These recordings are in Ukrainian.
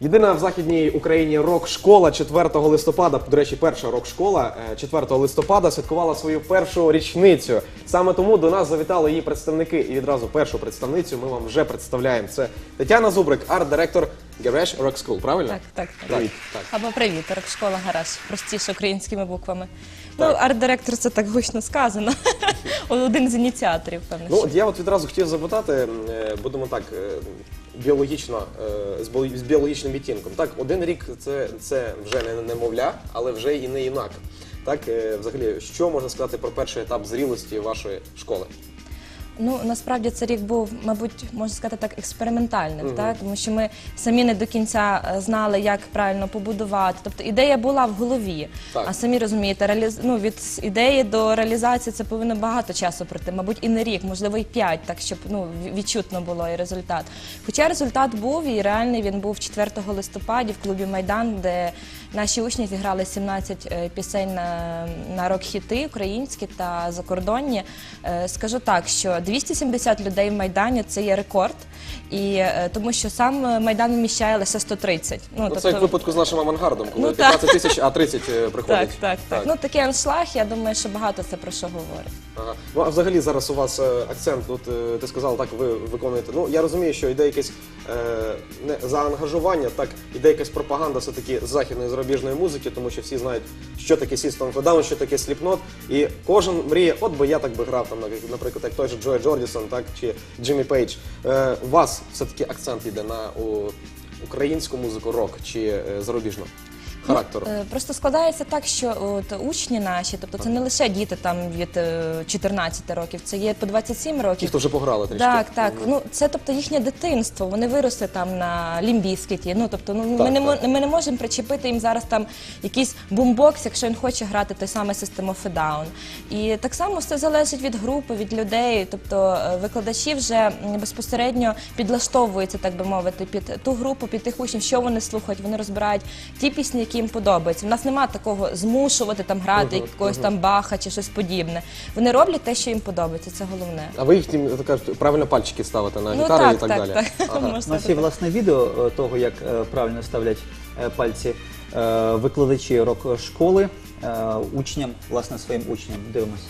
Єдина в західній Україні рок-школа 4 листопада, до речі, перша рок-школа е, 4 листопада святкувала свою першу річницю. Саме тому до нас завітали її представники. І відразу першу представницю ми вам вже представляємо. Це Тетяна Зубрик, арт-директор Гараж Rock School, правильно? Так, так, так. Привіт. Так. Або привіт, школа гараж, простіше українськими буквами. Так. Ну, арт-директор це так гучно сказано. Один з ініціаторів, певно. Ну, от я от відразу хотів запитати, е, будемо так, е, біологічно, е, з біо- з біологічним відтінком. Так, один рік це, це вже не немовля, але вже і не юнак. Так, е, взагалі, що можна сказати про перший етап зрілості вашої школи? Ну насправді цей рік був, мабуть, можна сказати так, експериментальним, так тому що ми самі не до кінця е, знали, як правильно побудувати. Тобто ідея була в голові. Так. А самі розумієте, реаліз... ну, від ідеї до реалізації це повинно багато часу пройти, мабуть, і не рік, можливо, і п'ять, так щоб ну ві- відчутно було і результат. Хоча результат був і реальний він був 4 листопаді в клубі Майдан, де наші учні зіграли 17 е, пісень на, на рок-хіти українські та закордонні. Е, Скажу так, що 270 людей в Майдані це є рекорд, і е, тому що сам Майдан вміщає лише 130. Ну, це як в випадку з нашим авангардом, коли Ну, 15 тисяч, а 30 е, так, так, так. Ну такий аншлаг, я думаю, що багато це про що говорить. Ага. Ну а взагалі зараз у вас акцент, е, ти сказала, так ви виконуєте. Ну я розумію, що йде якесь е, не заангажування, так іде якась пропаганда все-таки західної зарубіжної музики, тому що всі знають, що таке System of a Down, що таке Slipknot, і кожен мріє, от би я так би грав там, наприклад, як той же Джой Джордісон, так чи Джиммі Пейдж. Е, у вас все-таки акцент йде на українську музику, рок чи е, зарубіжну характеру. Е, Просто складається так, що от учні наші, тобто це не лише діти там від е, 14 років, це є по 27 Ті, років. хто вже пограли трішки. Так, так. Ну це тобто їхнє дитинство. Вони виросли там на лімбіскіті. Ну тобто, ну ми не так. ми не можемо причепити їм зараз там якийсь бумбокс, якщо він хоче грати той самий a Down. І так само все залежить від групи, від людей. Тобто е, викладачі вже безпосередньо підлаштовуються, так би мовити, під ту групу, під тих учнів, що вони слухають. Вони розбирають ті пісні, які їм подобається. У нас немає такого змушувати там грати якогось там баха чи щось подібне. Вони роблять те, що їм подобається. Це головне. А ви їх тим, так кажуть, правильно пальчики ставите на Ну гітару так, і так, так, далі. так. Ага. Можна У нас є так. власне відео е, того, як е, правильно ставлять е, пальці е, викладачі рок-школи е, учням, власне, своїм учням. Дивимось.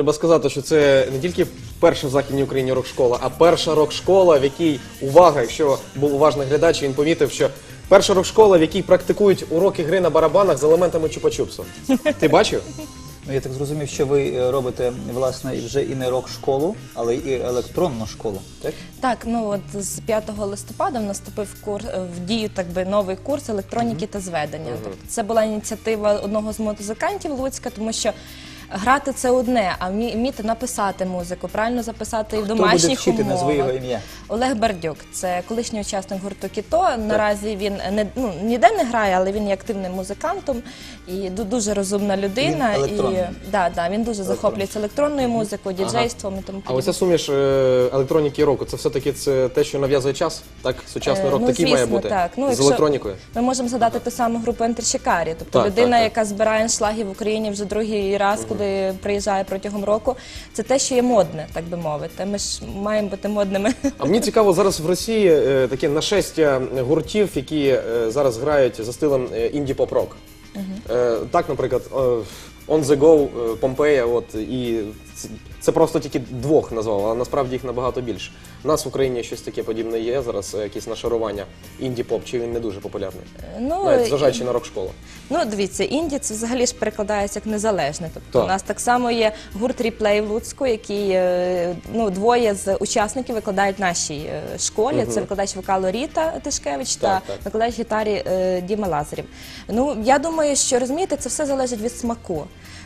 Треба сказати, що це не тільки перша в Західній Україні рок-школа, а перша рок-школа, в якій увага, якщо був уважний глядач, він помітив, що перша рок-школа, в якій практикують уроки гри на барабанах з елементами чупа-чупсу. Ти бачив? Ну я так зрозумів, що ви е, робите власне і вже і не рок-школу, але і електронну школу. Так? Так, ну от з 5 листопада в нас вступив в дію так би новий курс електроніки та зведення. Тобто це була ініціатива одного з музикантів Луцька, тому що. Грати це одне, а вмі- вміти написати музику, правильно записати і в Хто домашніх буде вчити, умовах. назви його ім'я. Олег Бардюк, це колишній учасник гурту Кіто. Наразі він не ну ніде не грає, але він є активним музикантом і дуже розумна людина. Він і електронний. да, да, він дуже захоплюється електронною музикою, діджейством і тому А оця суміш е, електроніки і року, це все-таки це те, що нав'язує час? Так, сучасний Е, рок ну, такий має звісно, бути. так. Ну, з якщо- електронікою. Ми можемо згадати ту саму групу Ентершикарі, тобто Так, людина, так, так. яка збирає аншлаги в Україні вже другий раз, коли приїжджає протягом року. Це те, що є модне, так би мовити. Ми ж маємо бути модними. А мені цікаво, зараз в Росії е, таке нашестя гуртів, які е, зараз грають за стилем е, інді-поп-рок. Е, так, наприклад, е, On The Go, е, Помпея, от, і це просто тільки двох назвав, а насправді їх набагато більше. У нас в Україні щось таке подібне є зараз, е, якісь нашарування інді-поп, чи він не дуже популярний? Ну, Навіть зважаючи на рок-школу. Ну, дивіться, інді це взагалі ж перекладається як незалежне. Тобто Так. у нас так само є гурт Ріплей в Луцьку, який е, ну, двоє з учасників викладають в нашій е, школі. Це викладач вокалу Ріта Тишкевич та Так, так. викладач гітарі е, Діма Лазарів. Ну, я думаю, що розумієте, це все залежить від смаку.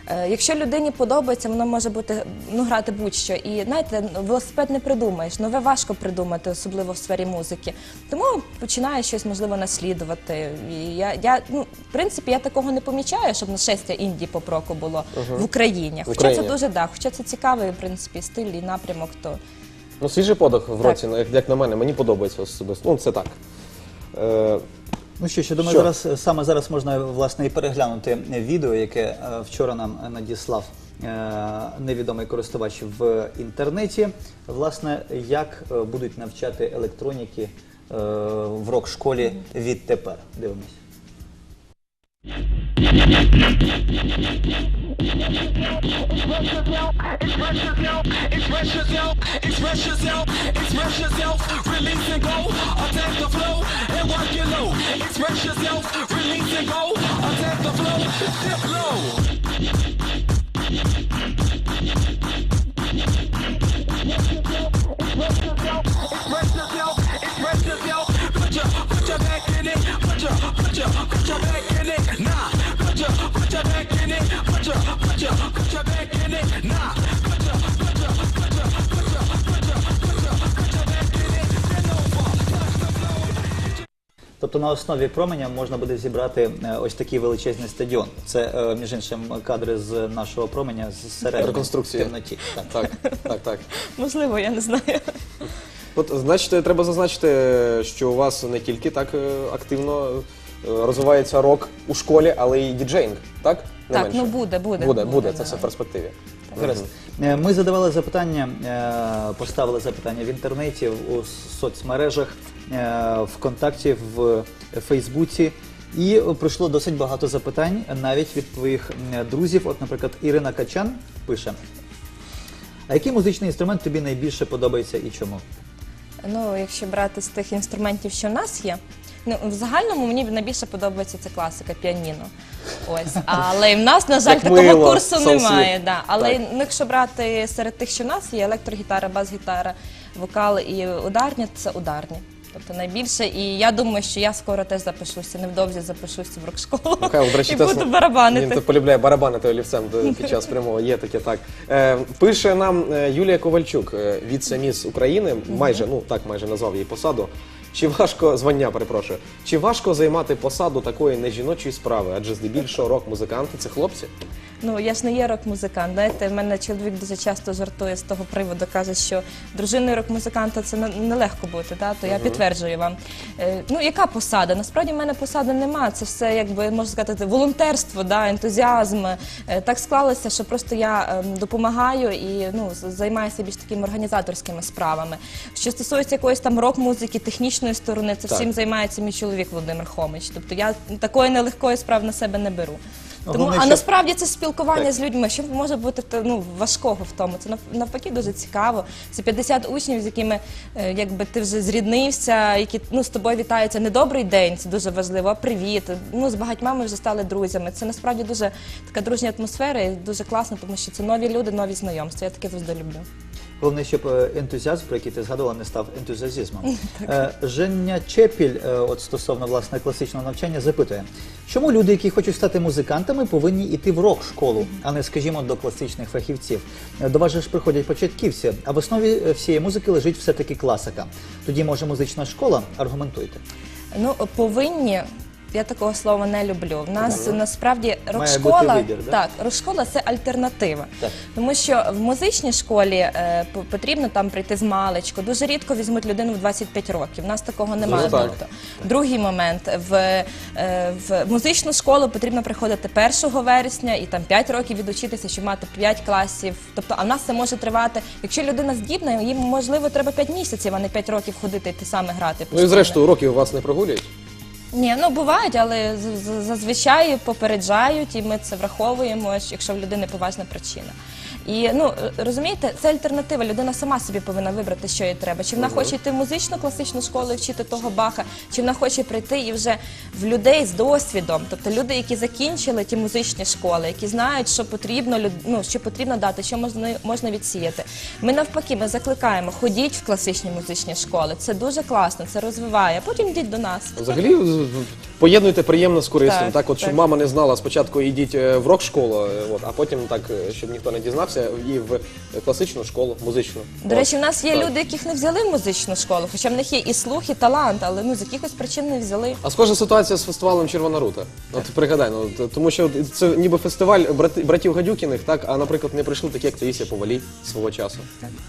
Е, Якщо людині подобається, воно може бути ну грати будь-що. І знаєте, велосипед не придумаєш. Нове важко придумати, особливо в сфері музики. Тому починає щось можливо наслідувати. І я, я ну в принципі я такого не помічаю, щоб нашестя інді поп-року було в Україні. Хоча Україні. це дуже да, хоча це цікавий в принципі стиль і напрямок. То Ну, свіжий подих в році, як, як на мене, мені подобається особисто. Ну, це так. Е, Ну що, що думаю, Що? зараз саме зараз можна власне і переглянути відео, яке е, вчора нам надіслав е, невідомий користувач в інтернеті. Власне, як е, будуть навчати електроніки е, в рок-школі відтепер. Дивимось. Express yourself, express yourself, express yourself, express yourself, yourself, release and go, attack the flow and work it low. Express yourself, release and go, attack the flow, dip low. Express yourself, express yourself, put your, put your back in it, put your, put your, put your back in it, nah, in it, put your, put your, put your back in it, nah, put your, put your, put your, put your, put your, put your, put your back in it, bend over, touch the floor. Тобто на основі променя можна буде зібрати е, ось такий величезний стадіон. Це, е, між іншим, кадри з нашого променя з середини Реконструкція. темноті. Так. так, так, так. можливо, я не знаю. От, значить, треба зазначити, що у вас не тільки так е, активно е, розвивається рок у школі, але й діджейнг, так? Не Так, менше? ну буде, буде, Буде, буде, це все в перспективі. Гаразд. Е, Ми задавали запитання, е, поставили запитання в інтернеті, у соцмережах, е, ВКонтакті, в Фейсбуці. І прийшло досить багато запитань навіть від твоїх м, друзів. От, наприклад, Ірина Качан пише: А який музичний інструмент тобі найбільше подобається і чому? Ну, якщо брати з тих інструментів, що в нас є. Ну, в загальному мені найбільше подобається це класика, піаніно. Ось. Але в нас, на жаль, Як такого мило, курсу немає. Да. Але Так. ну, якщо брати серед тих, що в нас є, електрогітара, бас-гітара, вокал і ударні, це ударні. Тобто найбільше, і я думаю, що я скоро теж запишуся, невдовзі запишуся в рок-школу Михайло, до речі, і буду барабанити. Він полюбляє барабанити олівцем до- під час прямого. Є таке так. Е, пише нам е, Юлія Ковальчук, е, віце-міс України, майже, ну так майже назвав її посаду. Чи важко звання, перепрошую, чи важко займати посаду такої нежіночої справи? Адже здебільшого рок-музиканти це хлопці. Ну я ж не є рок-музикант. Знаєте, в мене чоловік дуже часто жартує з того приводу, каже, що дружиною рок-музиканта це нелегко бути. Та? То я підтверджую вам. Е, ну яка посада? Насправді в мене посади нема. Це все якби можна сказати волонтерство, да, ентузіазм. Е, так склалося, що просто я ем, допомагаю і ну займаюся більш такими організаторськими справами. Що стосується якоїсь там рок-музики, технічної сторони, це всім займається мій чоловік Володимир Хомич. Тобто я такої нелегкої справи на себе не беру. Тому, Головне, а щоб- насправді це спілкування з людьми. Що може бути та, ну, важкого в тому? Це нав- навпаки дуже цікаво. Це 50 учнів, з якими е, якби ти вже зріднився, які ну, з тобою вітаються не добрий день, це дуже важливо, а привіт. Ну, з багатьма ми вже стали друзями. Це насправді дуже така дружня атмосфера і дуже класно, тому що це нові люди, нові знайомства. Я таке завжди люблю. Головне, щоб е, ентузіазм, про який ти згадувала, не став ентузіазмом. Е, Женя Чепіль, е, от стосовно власне класичного навчання, запитує, чому люди, які хочуть стати музикантами, повинні йти в рок-школу, а не, скажімо, до класичних фахівців. Е, До вас же ж приходять початківці, а в основі е, всієї музики лежить все-таки класика. Тоді, може, музична школа? Аргументуйте. Ну, повинні. Я такого слова не люблю. В нас насправді бути рок-школа вибір, да? так, рок-школа це альтернатива. Так. Тому що в музичній школі е, по- потрібно там прийти з маличку. Дуже рідко візьмуть людину в 25 років. У нас такого немає. Так. Тобто, другий момент в, е, в музичну школу потрібно приходити 1 вересня і там 5 років відучитися, щоб мати 5 класів. Тобто, а в нас це може тривати. Якщо людина здібна, їм можливо треба 5 місяців, а не 5 років ходити і те саме грати. Ну і постійно. зрештою, уроки у вас не прогулюють. Ні, ну бувають, але з- зазвичай попереджають, і ми це враховуємо, якщо в людини поважна причина. І ну е, розумієте, це альтернатива. Людина сама собі повинна вибрати, що їй треба. Чи вона хоче йти в музичну класичну школу і вчити того баха, чи вона хоче прийти і вже в людей з досвідом, тобто люди, які закінчили ті музичні школи, які знають, що потрібно ну, що потрібно дати, що можна можна відсіяти. Ми навпаки, ми закликаємо, ходіть в класичні музичні школи. Це дуже класно, це розвиває. Потім йдіть до нас. Взагалі поєднуйте приємне з корисним. Так, Так, от щоб так. мама не знала, спочатку йдіть е, в рок-школу, е, от, а потім так, е, щоб ніхто не дізнався, і в класичну школу, музичну. До речі, в нас є Так. люди, яких не взяли в музичну школу, хоча в них є і слух, і талант, але ну з якихось причин не взяли. А схожа ситуація з фестивалем Червона рута. От пригадай, ну т- тому що це ніби фестиваль брати, братів Гадюкіних, так, а наприклад, не прийшли такі, як Таїсія Повалій свого часу.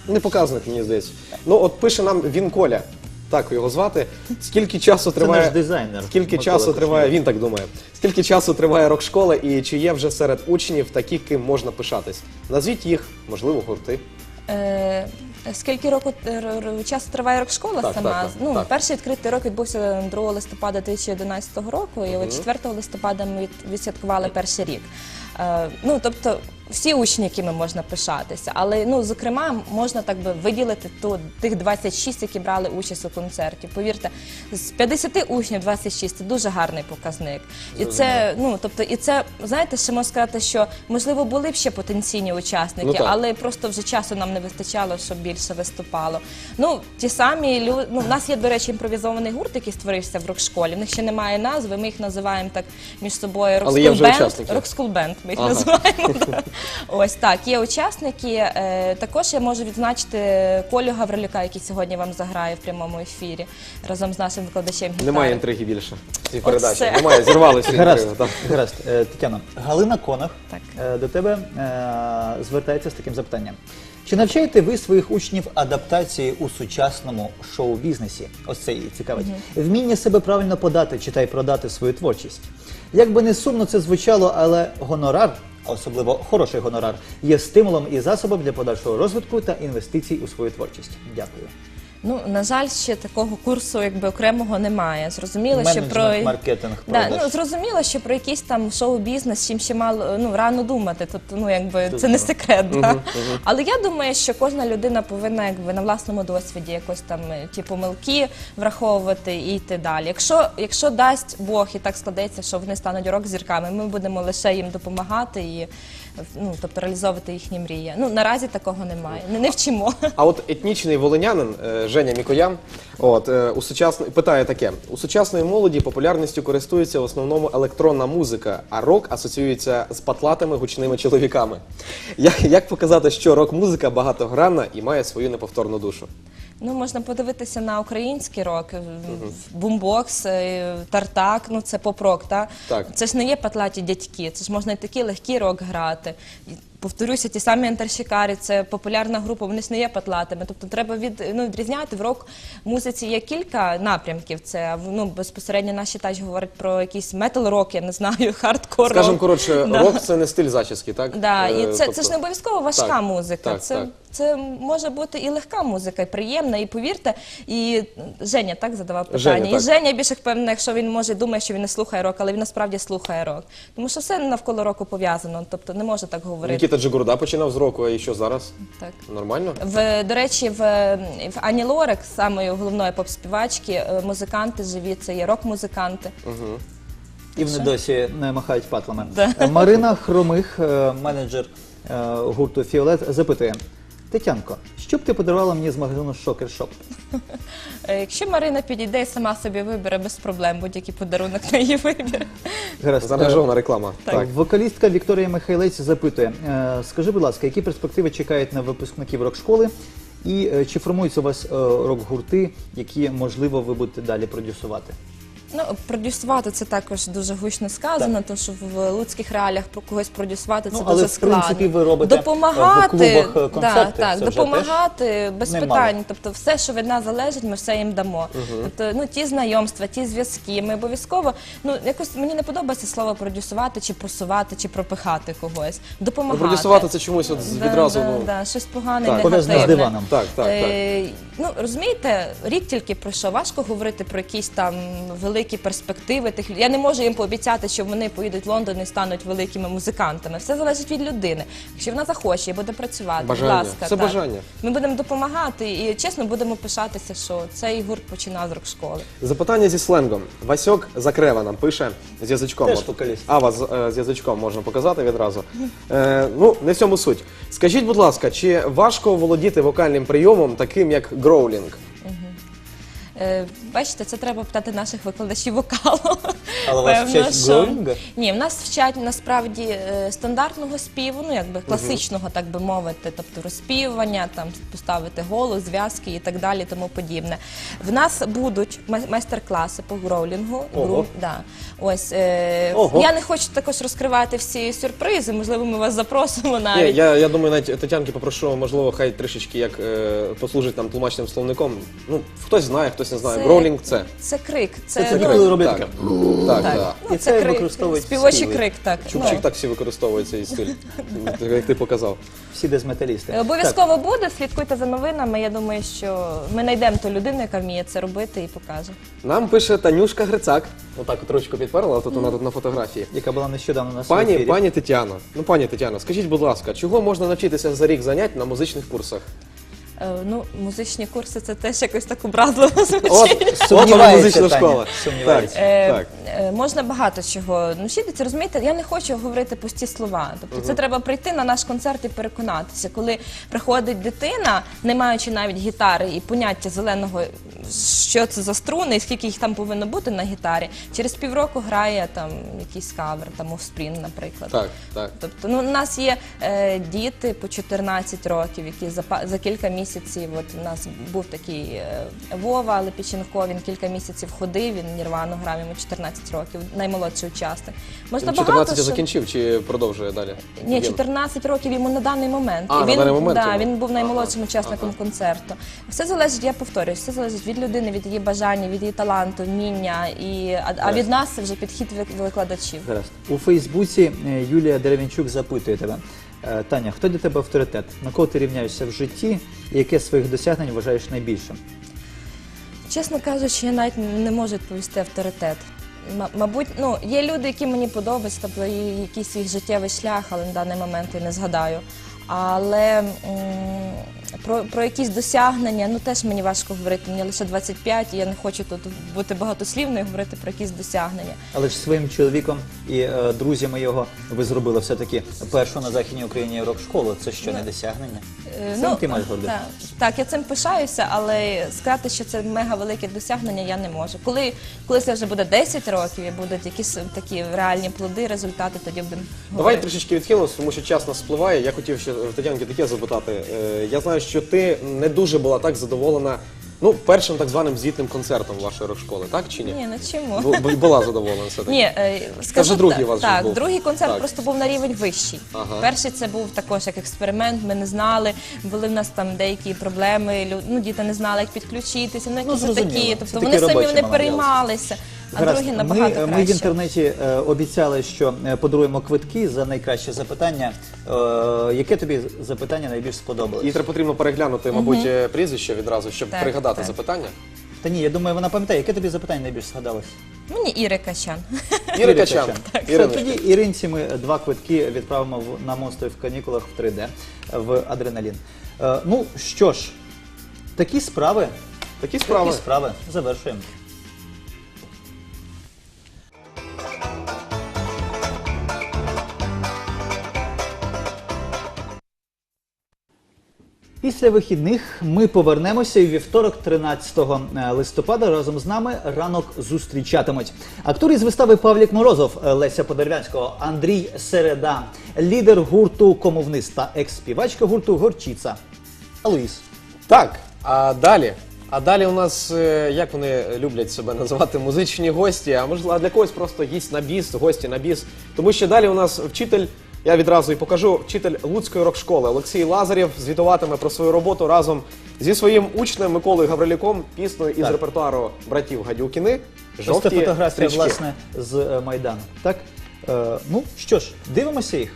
Не показник, мені здається. Ну от пише нам він Коля. Так його звати. Скільки часу триває наш дизайнер, Скільки Микола часу триває? Він так думає. Скільки часу триває рок-школа і чи є вже серед учнів такі, ким можна пишатись? Назвіть їх, можливо, гурти. Е, скільки року часу триває рок-школа Так, сама? так, так, ну, так. перший відкритий рок відбувся 2 листопада 2011 року, і от 4 листопада ми від- відсвяткували перший рік. Е, ну, тобто, всі учні, якими можна пишатися, але ну, зокрема, можна так би виділити ту, тих 26, які брали участь у концерті. Повірте, з 50 учнів 26 – це дуже гарний показник. І це, ну, тобто, і це, знаєте, ще можна сказати, що можливо були б ще потенційні учасники, Ну, але просто вже часу нам не вистачало, щоб більше виступало. Ну, ті самі люди. Ну, в нас є, до речі, імпровізований гурт, який створився в рок-школі. В них ще немає назви. Ми їх називаємо так між собою учасники. Rock School Band ми їх Ага. називаємо. да. Ось так. Є учасники. Е, Також я можу відзначити Колю Гаврилюка, який сьогодні вам заграє в прямому ефірі разом з нашим викладачем гітари. Немає інтриги більше в цій передачі. Немає, зірвалися Гаразд, інтриги. так. гаразд. Е, Тетяно, Галина Конах Так. е, до тебе е, звертається з таким запитанням. Чи навчаєте ви своїх учнів адаптації у сучасному шоу-бізнесі? Ось це її цікавить. Вміння себе правильно подати, читай продати свою творчість. Як би не сумно це звучало, але гонорар, особливо хороший гонорар, є стимулом і засобом для подальшого розвитку та інвестицій у свою творчість. Дякую. Ну, на жаль, ще такого курсу якби окремого немає. Зрозуміло, що про маркетинг, да, продаж. ну, зрозуміло, що про якийсь там шоу-бізнес чим ще мало ну рано думати. Тобто, ну якби це не секрет. Да? Але я думаю, що кожна людина повинна якби на власному досвіді якось там е, ті помилки враховувати і йти далі. Якщо, якщо дасть Бог і так складеться, що вони стануть рок-зірками, ми будемо лише їм допомагати і ну, тобто реалізовувати їхні мрії. Ну наразі такого немає. Не, не вчимо. А от етнічний волинянин е, Женя Мікоян от, е, у сучасної питає таке: у сучасної молоді популярністю користується в основному електронна музика, а рок асоціюється з патлатими гучними чоловіками. Як, як показати, що рок-музика багатогранна і має свою неповторну душу? Ну, можна подивитися на український рок, е, бумбокс, е, тартак, ну це поп-рок, та? Так. Це ж не є патлаті дядьки, це ж можна і такий легкий рок грати. І повторюся, ті самі антаршікарі, це популярна група, вони ж не є патлатими. Тобто треба від, ну, відрізняти в рок музиці є кілька напрямків. Це ну, безпосередньо наші тач говорять про якийсь метал-рок, я не знаю, хардкор. Скажімо коротше, Да. рок це не стиль зачіски, так? Да, Е, і це, тобто- це ж не обов'язково важка Так, музика. так, це, так. Це може бути і легка музика, і приємна, і повірте. І Женя так задавав питання. Женя, і. Женя більше впевнений, якщо він може думає, що він не слухає рок, але він насправді слухає рок. Тому що все навколо року пов'язано. Тобто не може так говорити. Нікіта Джигурда починав з року, а і що зараз? Так. Нормально? В, до речі, в, в Ані Лорак, самої головної поп-співачки, е, музиканти живі, це є рок-музиканти. І вони досі не махають патлами. Да. Марина Хромих, е, менеджер е, гурту Фіолет, запитує: Тетянко, що б ти подарувала мені з магазину Шокер Шоп? Е, Якщо Марина підійде і сама собі вибере без проблем будь-який подарунок на її вибір. Гаразд. Заангажована реклама. Так. Вокалістка Вікторія Михайлець запитує: е, скажи, будь ласка, які перспективи чекають на випускників рок-школи? І е, чи формуються у вас е, рок-гурти, які можливо ви будете далі продюсувати? Ну, продюсувати це також дуже гучно сказано, тому що в луцьких реаліях про когось продюсувати це Ну, але, дуже в складно. принципі, ви робите, допомагати, е, в клубах, е, да, концерти, так, це вже допомагати без немало. питань. Тобто, все, що від нас залежить, ми все їм дамо. Тобто, ну ті знайомства, ті зв'язки. Ми обов'язково ну якось мені не подобається слово продюсувати, чи просувати, чи пропихати когось. Ну, Допомагати. продюсувати це чомусь от Да, відразу. да, ну, да, щось погане, негативне. З диваном. Так, так, так. Е, Ну розумієте, рік тільки пройшов. Важко говорити про якісь там великі перспективи тих. Я не можу їм пообіцяти, що вони поїдуть в Лондон і стануть великими музикантами. Все залежить від людини. Якщо вона захоче і буде працювати, Бажання. будь ласка, Це так. бажання. Ми будемо допомагати і чесно будемо пишатися, що цей гурт починав з рок-школи. Запитання зі сленгом. Васьок Закрева нам пише з язичком. Теж вокаліст. А вас е, з язичком можна показати відразу. Е, ну, не в цьому суть. Скажіть, будь ласка, чи важко володіти вокальним прийомом, таким як гроулінг? Е, Бачите, це треба питати наших викладачів вокалу. Але вас Певно, вчать що- гроулінгу? Ні, в нас вчать насправді е, стандартного співу, ну якби класичного, так би мовити, тобто розспівування, там поставити голос, зв'язки і так далі, тому подібне. В нас будуть май- майстер-класи по гроулінгу. Ого. Гру- да. Ось е, Ого. я не хочу також розкривати всі сюрпризи. Можливо, ми вас запросимо Ні, навіть. я, я думаю, навіть Тетянки попрошу, можливо, хай трішечки як е, послужить нам тлумачним словником. Ну, хтось знає, хтось не знає. Це- Гроулінг це. Це крик, це, Це ну, коли роблять так. таке. Так, так. так. Ну, І це крик, використовують співочий співи. крик, так. Чубчик Ну. так всі використовують цей стиль, як ти показав. Всі дезметалісти. Е, Обов'язково буде, слідкуйте за новинами. Я думаю, що ми знайдемо ту людину, яка вміє це робити і покаже. Нам пише Танюшка Грицак. Отак от ручку підперла, тут вона тут на фотографії. Яка була нещодавно на Пані, ефірі. пані Тетяно, ну пані Тетяно, скажіть, будь ласка, чого можна навчитися за рік занять на музичних курсах? Е, Ну, музичні курси це теж якось так образливо звучить. От, от Сумнівається, музична Таня, школа. сумнівається. Так, Е, так. е, Можна багато чого навчитися. Розумієте, я не хочу говорити пусті слова. Тобто, це треба прийти на наш концерт і переконатися. Коли приходить дитина, не маючи навіть гітари і поняття зеленого, що це за струни і скільки їх там повинно бути на гітарі, через півроку грає там якийсь кавер, там Offspring, наприклад. Так, так. Тобто, ну у нас є е, діти по 14 років, які за па- за кілька місяців. От у нас був такий е, Вова Лепіченко, він кілька місяців ходив, він Нірвану грав йому 14 років, наймолодший учасник. Можна Він багато 14 що- закінчив чи продовжує далі? Ні, 14 років йому на даний момент. А, І на він, даний момент да, він був наймолодшим Ага, учасником ага. концерту. Все залежить, я повторюю, все залежить від людини, від її бажання, від її таланту, вміння. І, а, а від нас це вже підхід викладачів. Гаразд. У Фейсбуці е, Юлія Деревінчук запитує тебе. Е, Таня, хто для тебе авторитет? На кого ти рівняєшся в житті і яке своїх досягнень вважаєш найбільшим? Чесно кажучи, я навіть не можу відповісти авторитет. Мабуть, ну є люди, які мені подобаються, тобто якийсь їх життєвий шлях, але на даний момент я не згадаю. Але про, про якісь досягнення, ну теж мені важко говорити. Мені лише 25, і я не хочу тут бути багатослівною і говорити про якісь досягнення. Але ж своїм чоловіком і е, друзями його ви зробили все-таки першу на Західній Україні рок-школу. Це що, не досягнення? Е, Цим ти маєш гордитися? так, так, я цим пишаюся, але сказати, що це мега велике досягнення, я не можу. Коли, коли це вже буде 10 років і будуть якісь такі реальні плоди, результати, тоді будемо Давай говорити. трішечки відхилимося, тому що час нас спливає. Я хотів ще в Тетянки таке запитати. Е, Я знаю, що ти не дуже була так задоволена ну, першим так званим звітним концертом вашої рок-школи, так чи ні? Ні, ну чому? Бу- бу- Була задоволена все-таки. Ні, е, скажу вже другий у вас так, був. другий концерт Так. просто був на рівень вищий. Ага. Перший це був також як експеримент. Ми не знали, були в нас там деякі проблеми. лю- Ну, діти не знали, як підключитися. Ну, якісь зрозуміло. такі. Тобто вони самі робочі не матеріали. переймалися. А Гаразд. другий ми, ми в інтернеті е, обіцяли, що е, подаруємо квитки за найкраще запитання. Е, яке тобі запитання найбільш сподобалось? Їй треба потрібно переглянути, мабуть, е, прізвище відразу, щоб Так, пригадати так. запитання. Та ні, я думаю, вона пам'ятає, яке тобі запитання найбільш згадалось? Мені Іри Качан. Іри Качан. Так, Іриночка. тоді Іринці ми два квитки відправимо в- на монстри в канікулах в 3D в адреналін. Е, ну що ж, такі справи. Такі справи. Такі справи. Завершуємо. Після вихідних ми повернемося і вівторок, 13 листопада, разом з нами ранок зустрічатимуть. Актор із вистави Павлік Морозов, е, Леся Подервянського, Андрій Середа, лідер гурту Комовнист та екс-співачка гурту Горчіца. Алуїс. Так, а далі. А далі у нас, е, як вони люблять себе називати, музичні гості, а можливо, для когось просто гість на біс, гості на біс. Тому що далі у нас вчитель, я відразу і покажу, вчитель Луцької рок-школи Олексій Лазарєв звітуватиме про свою роботу разом зі своїм учнем Миколою Гаврилюком піснею із Так. репертуару братів Гадюкіни. Ось Жовті це фотографія, стрічки. власне, з е, Майдану. Так? Е, ну що ж, дивимося їх.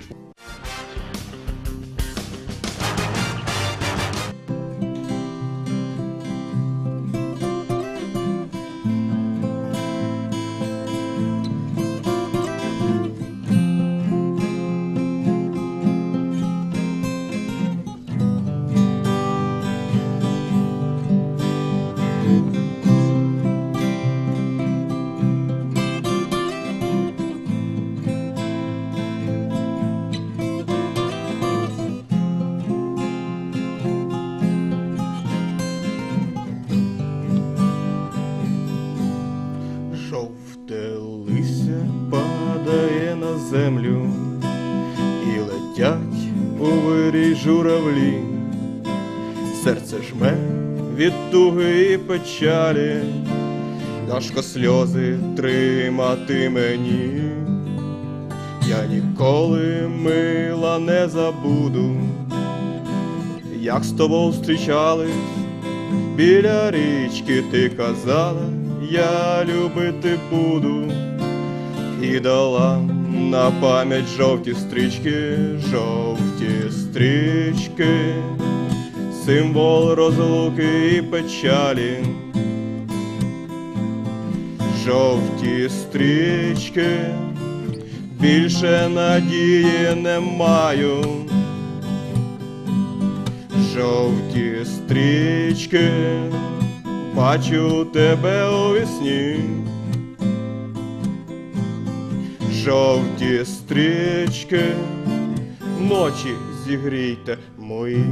Землю, і летять у вирій журавлі, серце жме від туги і печалі, важко сльози тримати мені. Я ніколи мила не забуду, як з тобою зустрічались Біля річки ти казала, я любити буду, і дала на пам'ять жовті стрічки, жовті стрічки, символ розлуки і печалі. Жовті стрічки, більше надії не маю жовті стрічки, бачу тебе у вісні. Жовті стрічки, ночі зігрійте мої.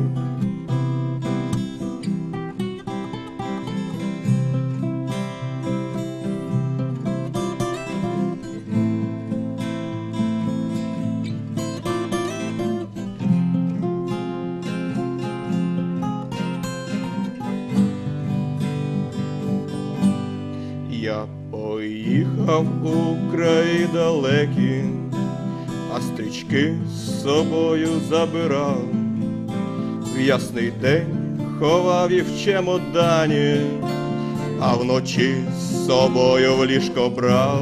Собою забирав. В ясний день ховав їх в чемодані, а вночі з собою в ліжко брав.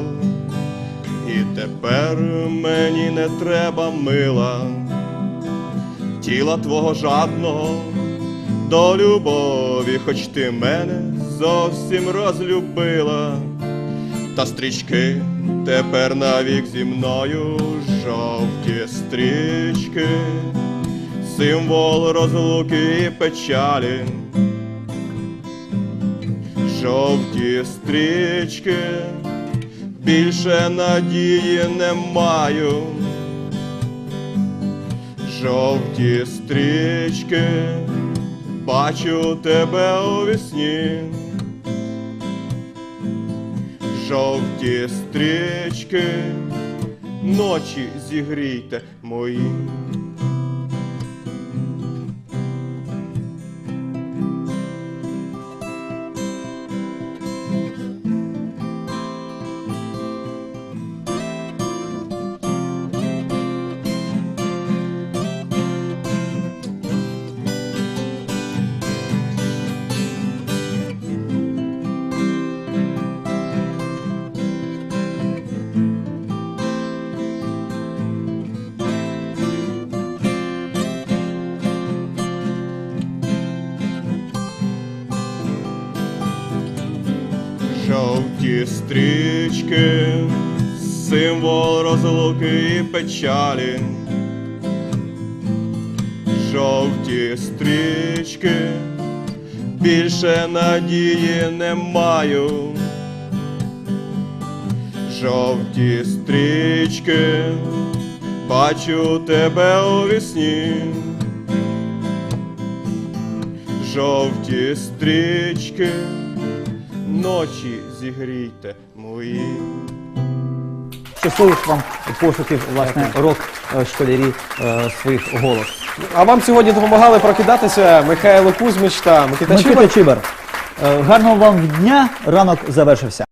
І тепер мені не треба мила, тіла твого жадного до любові, хоч ти мене зовсім розлюбила, та стрічки тепер навік зі мною жовті стрічки, символ розлуки і печалі. Жовті стрічки, більше надії не маю. Жовті стрічки, бачу тебе у вісні. Жовті стрічки, ночі зігрійте мої. Жовті стрічки, символ розлуки і печалі. Жовті стрічки, більше надії не маю. Жовті стрічки, бачу тебе у вісні. Жовті стрічки, ночі зігрійте мої. Щасливих вам пошуків, власне, рок е, школярі е, своїх голос. А вам сьогодні допомагали прокидатися Михайло Кузьмич та Микита Чибар. Микита Чибар, е, гарного вам дня, ранок завершився.